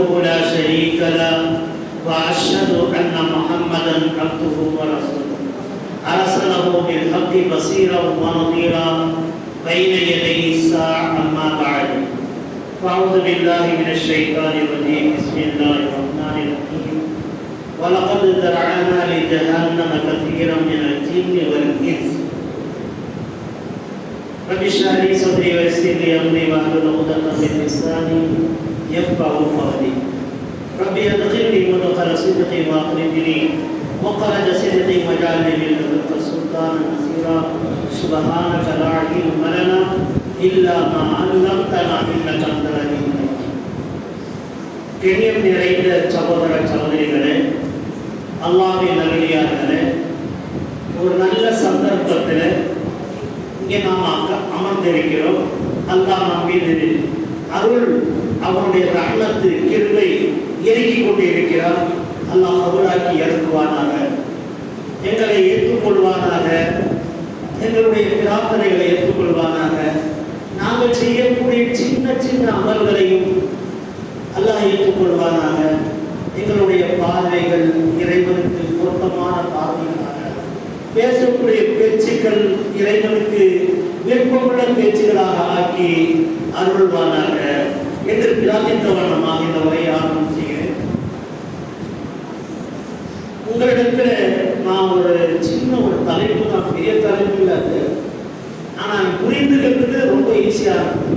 وحده لا شريك له وأشهد أن محمدا عبده ورسوله. أرسله بالحق بصيرا ونظيرا بين يدي الساعة أما بعد. فأعوذ بالله من الشيطان الرجيم. بسم الله الرحمن الرحيم. ولقد ذرعنا لجهنم كثيرا من الجن والإنس. رب اشرح لي صدري ويسر لي أمري واحلل عقدة من لساني يفقهوا قولي رب ادخلني مدخل صدق واخرجني مخرج صدق واجعلني من لدنك سلطانا نصيرا سبحانك لا علم لنا الا ما علمتنا انك انت العليم கண்ணியம் நிறைந்த சகோதர சகோதரிகளே அல்லாவின் நல்லடியார்களே ஒரு நல்ல சந்தர்ப்பத்தில் இங்கே நாம் அங்க- அமர்ந்திருக்கிறோம் அல்லாஹ் நம் மீது அருள் அவனுடைய ரஹ்மத்து கிருவை இறங்கிக் கொண்டே இருக்கிறார் அல்லாஹ் அவராக்கி இறங்குவானாக எங்களை ஏற்றுக்கொள்வானாக. எங்களுடைய பிரார்த்தனைகளை ஏற்றுக்கொள்வானாக. நாங்கள் செய்யக்கூடிய சின்ன சின்ன அமல்களையும் அல்லாஹ் ஏற்றுக்கொள்வானாக. எங்களுடைய பார்வைகள் இறைவனுக்கு பொருத்தமான பார்வைகளாக. பேசக்கூடிய பேச்சுக்கள் இறைவனுக்கு விருப்பமுள்ள பேச்சுகளாக ஆக்கி அருள்வானாக. என்று பிரார்த்தித்த வண்ணமாக இந்த உரையை ஆரம்பம் செய்கிறேன் உங்களிடத்தில் நான் ஒரு சின்ன ஒரு தலைப்பு தான் பெரிய தலைப்பு இல்லாது ஆனா ஆனால் புரிந்துக்கிறதுக்கு ரொம்ப ஈஸியாக இருக்கும்.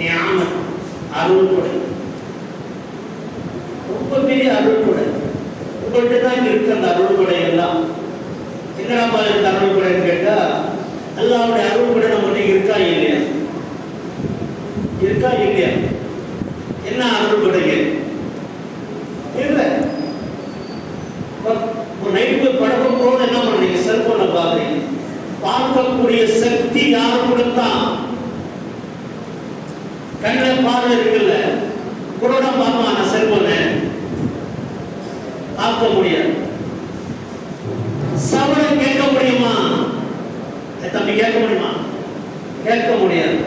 ஞானம் அருள் ரொம்ப பெரிய அருள் உங்கள்கிட்ட தான் இருக்கு அந்த அருள் எல்லாம். என்னடா இருக்கு அருள் கொடைன்னு எல்லாருடைய அல்லாவுடைய அருள் கொடை நம்மகிட்ட இருக்கா இல்லையா இருக்கா இல்லையா என்ன அவர்களுடைய கொடைங்க இல்லை. நைட்டு போய் என்ன பண்றீங்க? செல்போனை பாக்குறீங்க பார்க்கக்கூடிய சக்தி யார் தான் கண்ணுல பார்வை இருக்குல்ல. குரோட பார்ப்பான செல்போனை பார்க்க முடியாது சவரம் கேட்க முடியுமா ஏ தம்பி கேட்க முடியுமா கேட்க முடியாது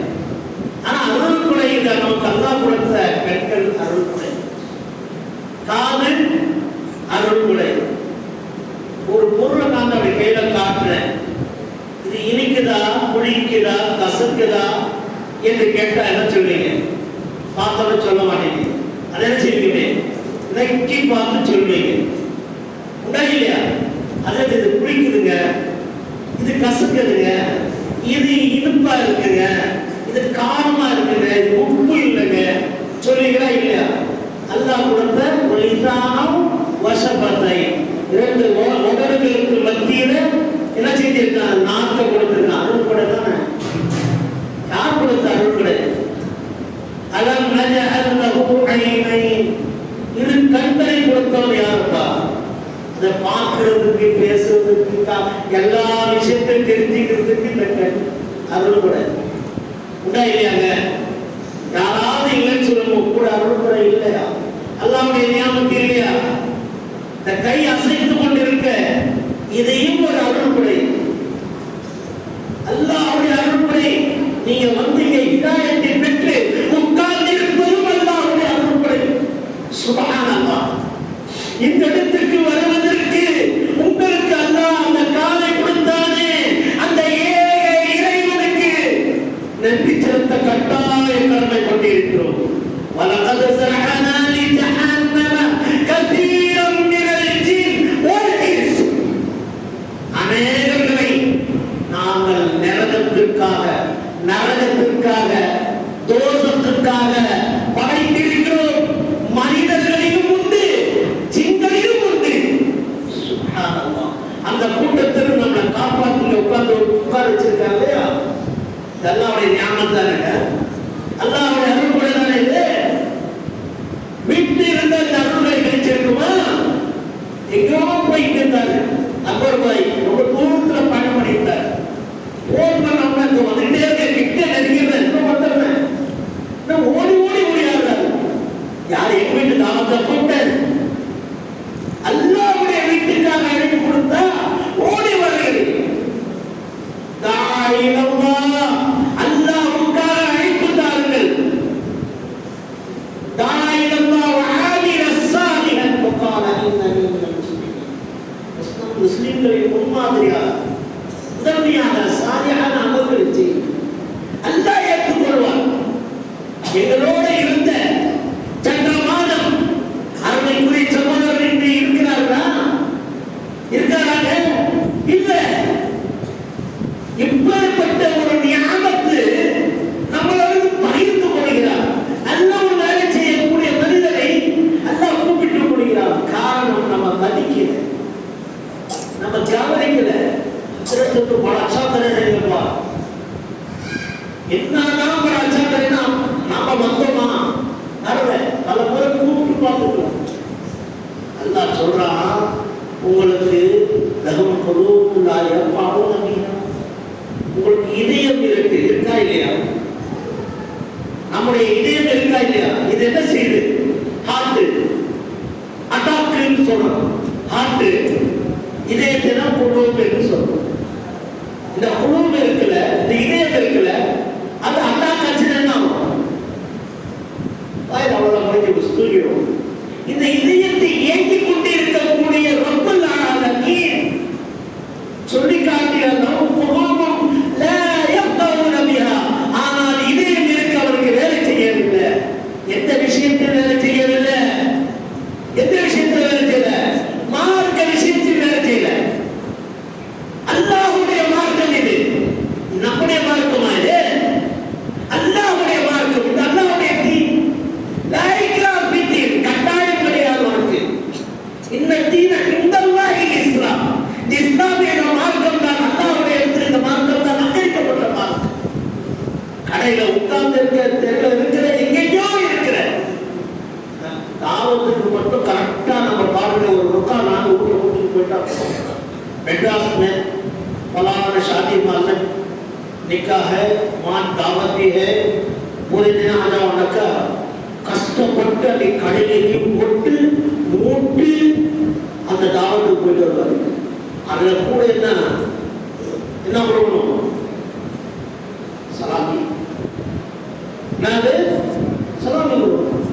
ஆனா அருள் கொடை இந்த நமக்கு அல்லா கொடுத்த பெண்கள் அருள் கொடை காது அருள் ஒரு பொருளை நான் அப்படி கையில காட்டுறேன். இது இனிக்குதா புளிக்குதா கசக்குதா என்று கேட்டா என்ன சொல்றீங்க பார்த்தோன்னு சொல்ல மாட்டீங்க. அதை என்ன செய்வீங்க? நக்கி பார்த்து சொல்வீங்க. உண்டா இல்லையா? அதே இது புளிக்குதுங்க. இது கசக்குதுங்க. இது இனிப்பா இருக்குங்க. இது காரமா இருக்குங்க. இது உப்பு இல்லைங்க. சொல்லுவீங்களா இல்லையா? அல்லாஹ் கொடுத்த ஒரு Lá chamada aí. இதையும் ஒரு அருள் நரகத்திற்காக முன்மாதிரியாக உதவியாக ಎಷ್ಟು ಬಹಳ ಅಚಾತರ್ಯ ಇಲ್ಲಪ್ಪ என்னதான் ஒரு அச்சாத்தனா நாம வந்தோமா? நடவே பல முறை கூப்பிட்டு பார்த்துக்கலாம். அல்லா சொல்றான் உங்களுக்கு தகவல் கொடுக்கும் பாவம் உங்களுக்கு இதயம் இருக்கு இருக்கா இல்லையா? நம்முடைய இதயம் இருக்கா இல்லையா? இது என்ன செய்யுது? ஹார்ட் அட்டாக்னு சொல்றோம் ஹார்ட் இதயத்தை தான் கொண்டு வந்து சொல்றோம் நிக்கா है வான் தாவத்தி है ஒரு தினம் ஆனவனாக்கா கஷ்டப்பட்டு அந்த கடையிலேயே போட்டு மூட்டு அந்த தாவத்துக்கு போயிட்டு வருவாரு அதில் கூட என்ன என்ன பண்ணணும் சலாமி என்னது சலாமி கொடுக்கணும்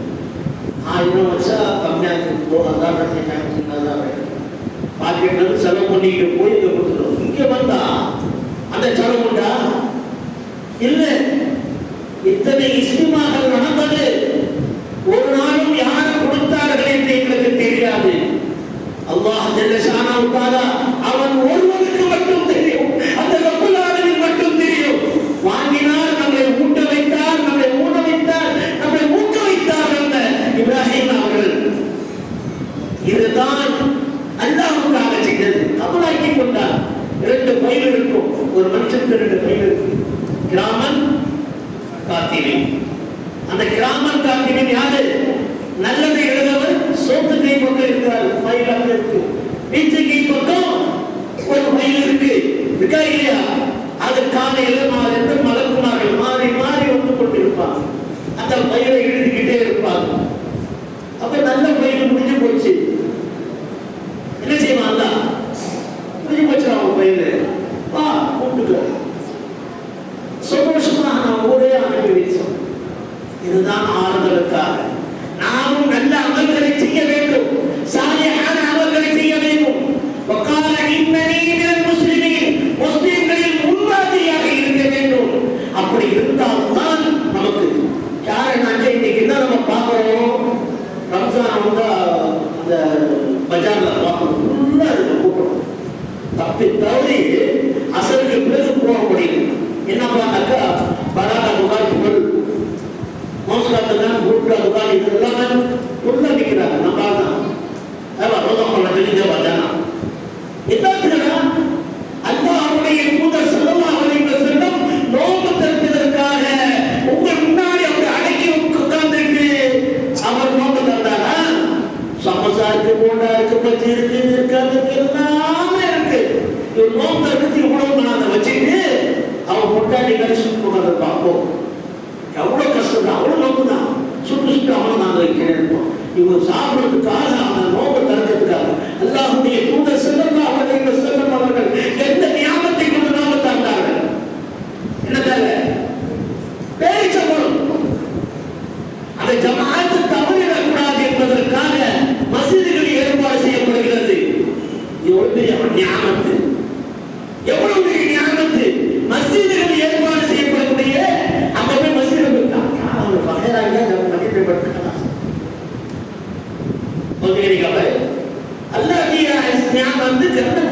ஆயிரம் வச்சா கம்மியாக இருக்கும் அதான் ரெண்டு சின்னதாக செலவு பண்ணிட்டு போய் இங்கே கொடுத்துருவோம் இங்கே வந்தா அந்த செலவு உண்டா Lakini இதுதான் ஆறுதலுக்காக. நாமும் நல்ல அமல்களை செய்ய வேண்டும். சாலையான அமல்களை செய்ய வேண்டும். وقال إنني من المسلمين முஸ்லிம்களில் முன்வாதியாக இருக்க வேண்டும். அப்படி இருந்தால்தான் நமக்கு யார் அஞ்சு இன்னைக்கு என்ன நம்ம பார்க்குறோம்? ரம்ஜான் வந்து அந்த பஜாரில் பார்க்கணும். ஃபுல்லாக இருக்கு கூட்டம் தப்பி தவிர இவங்க சாப்பிடுறதுக்காக ஓகேங்களா அல்லாஹ்விய ஞாபகம் வந்து கரெக்டா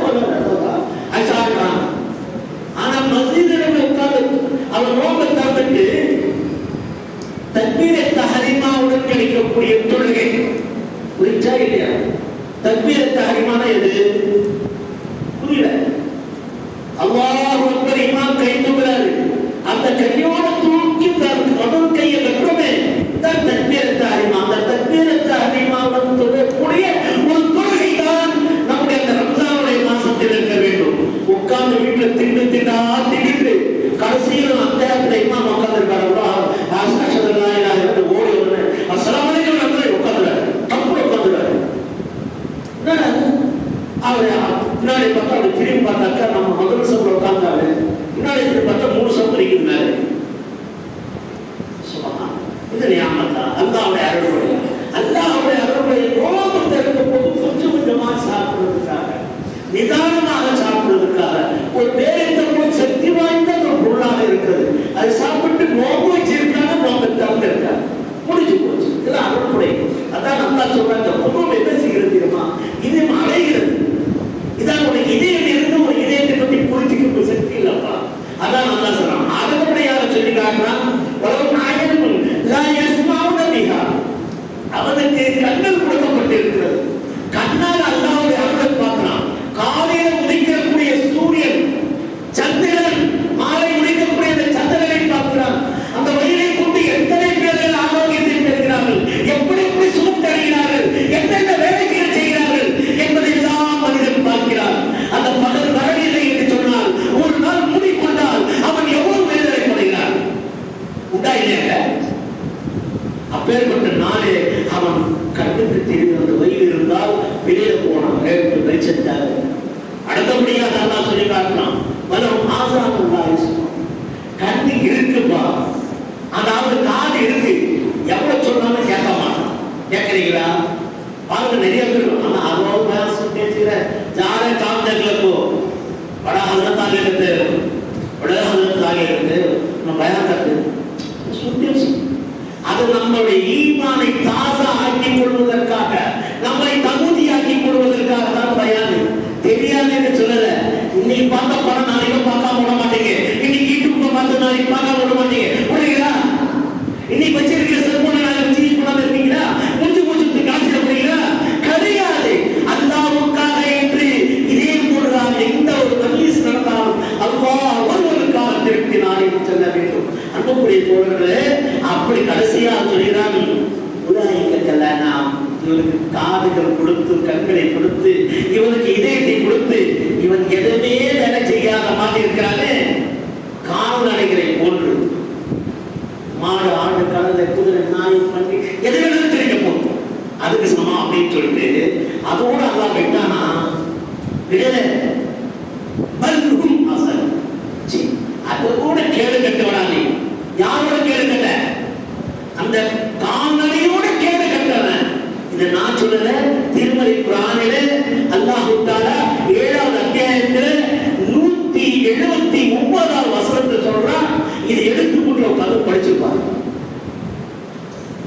இது ஞாபகத்தா அல்லாவுடைய அருள்மொழி. அல்லாவுடைய அருள்மொழி ரோகம் தெரிந்த போது கொஞ்சம் கொஞ்சமா சாப்பிடுறதுக்காக நிதானமாக சாப்பிடுறதுக்காக ஒரு பேரித்தமும் சக்தி வாய்ந்த ஒரு பொருளாக இருக்கிறது. அது சாப்பிட்டு நோம்பு வச்சிருக்காங்க நோம்பு திறந்து இருக்காங்க முடிஞ்சு போச்சு. இதுல அருள்முறை அதான் நல்லா சொல்றாங்க குடும்பம் என்ன செய்கிறது தெரியுமா? இது அடைகிறது. இதான் உனக்கு இதயம் இருந்து ஒரு இதயத்தை பத்தி புரிஞ்சுக்க சக்தி இல்லப்பா. அதான் நல்லா சொல்றான் அடுத்தபடியாக சொல்லி அவனுக்கு நாளே அவன் கண்ணுக்கு தெரிந்த வயிறு இருந்தால் வெளியே போனான் ரேட்டு வெளிச்சத்தாக அடுத்தபடியாக நல்லா சொல்லி காட்டலாம் பலம் ஆசாரங்களா கண்ணு இருக்குப்பா அதாவது காது இருக்கு எவ்வளவு சொன்னாலும் கேட்கமா மாட்டான் கேட்கறீங்களா பாருங்க நிறைய பேர் ஆனா அவ்வளவு பேச பேசுகிற ஜாத காந்தங்களுக்கு வட ஹலத்தாக இருந்து வட ஹலத்தாக இருந்து நம்ம பயன் தட்டு சுத்தி அது நம்முடைய ஈமானை தாச ஆக்கி கொள்வதற்காக நம்மை தகுதியாக்கி கொள்வதற்காக தான் பயானு தெரியாதுன்னு சொல்லல இன்னைக்கு பார்த்த படம் நாளைக்கு பார்க்காம விட மாட்டீங்க இன்னைக்கு யூடியூப்ல பார்த்து நாளைக்கு பார்க்காம விட மாட்டீங்க புரியுங்களா இன்னைக்கு வச்சிருக்கிற செல்போனை நாளைக்கு வச்சு யூஸ் பண்ணாம இருக்கீங்களா முடிஞ்சு முடிச்சு காசு போறீங்களா கிடையாது அல்லாவுக்காக என்று இதே போடுறாங்க எந்த ஒரு தமீஸ் நடந்தாலும் அல்லாஹ் ஒருவருக்காக திருப்பி நாளைக்கு செல்ல வேண்டும் அன்புக்குரிய தோழர்களே அப்படி கடைசியா சொல்கிறான் உலாய்க்க கல்யாணம் இவனுக்கு காதுகள் கொடுத்து கண்களை கொடுத்து இவனுக்கு இதயத்தை கொடுத்து இவன் எதுவுமே வேலை செய்யாத மாதிரி இருக்கிறானே. கால்நடைகளை போன்று. மாடு ஆடு கடலை குதிரை நாய் பண்ணி எது தெரிஞ்ச போகும். அதுக்கு சமம் அப்படின்னு சொல்லிட்டு அதோட அல்லா விட்டானா? விடலை. நான் சொல்லல திருமலை குரானில அல்லாஹு ஏழாவது அத்தியாயத்துல நூத்தி எழுபத்தி ஒன்பதாவது வசனத்தை சொல்றா இது எடுத்து கூட்டுல உட்காந்து படிச்சிருப்பாங்க.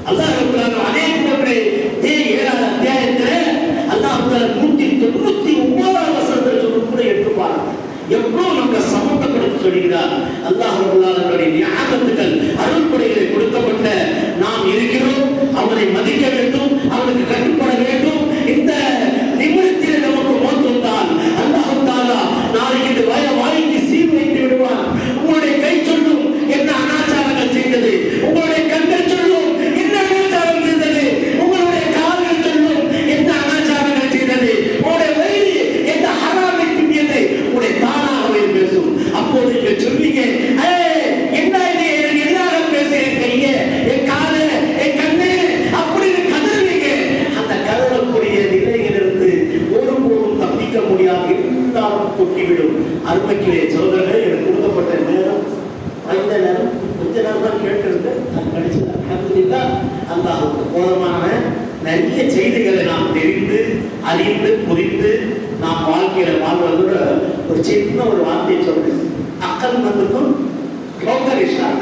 அல்லாஹ் ரபுல்லாலும் ஏழாவது அத்தியாயத்துல அல்லாஹு நூத்தி தொண்ணூத்தி ஒன்பதாவது வசனத்தை சொல்லி கூட எடுத்துப்பாங்க. எவ்வளவு நம்ம சமந்தப்படுத்தி சொல்கிறார். அல்லாஹ் ரபுல்லாலும் சொல்லும் அருமைக்குரிய சோதரர்கள் எனக்கு கொடுக்கப்பட்ட நேரம் குறைந்த நேரம் கொஞ்ச நேரம் தான் கேட்டிருந்து அது கழிச்சு அந்த அல்லாஹுக்கு போதமான நிறைய செய்திகளை நாம் தெரிந்து அறிந்து புரிந்து நாம் வாழ்க்கையில வாழ்வதோட ஒரு சின்ன ஒரு வார்த்தையை சொல்றேன். அக்கல் வந்துக்கும் லோக்கல் இஷ்டாங்க